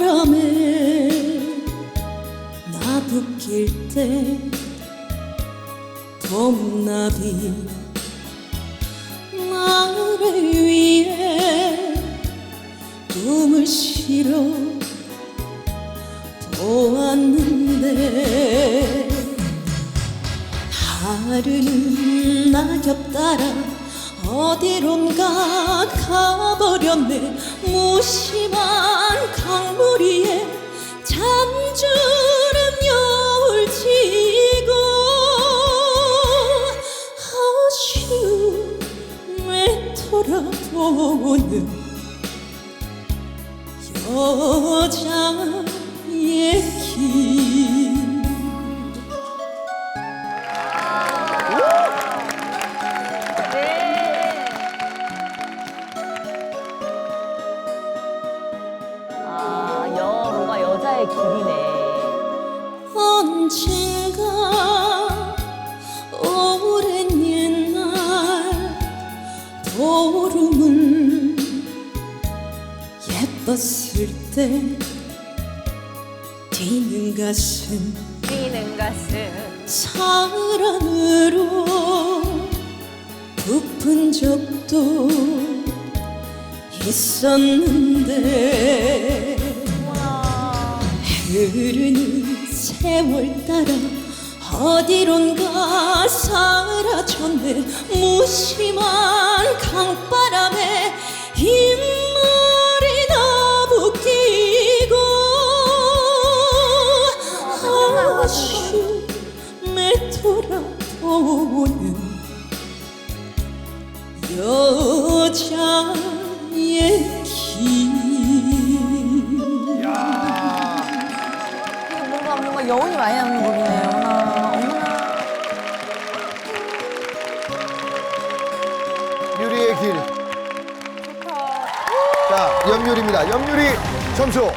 긴 바람에 나부낄 때 봄나비 나를 위해 꿈을 실어 보았는데 하루는 낙엽 따라 어디론가 가 버렸네. 무심한 강물 위에 잠주는 여울지고 아쉬움에 돌아보는 여자의 여자의 길이네. 언젠가 오랜 옛날 보름은 예뻤을 때 뛰는 가슴 뛰는 가슴. 사랑으로 부푼 적도 있었는데 흐르는 세월 따라 어디론가 사라졌네. 무심한 강바람에 흰머리 나부끼고 아쉬움에 돌아보는 여자의 길 여운이 많이 남는 곡이네요. 어머나, 어머나. 유리의 길. 자, 염유리입니다. 염유리 점수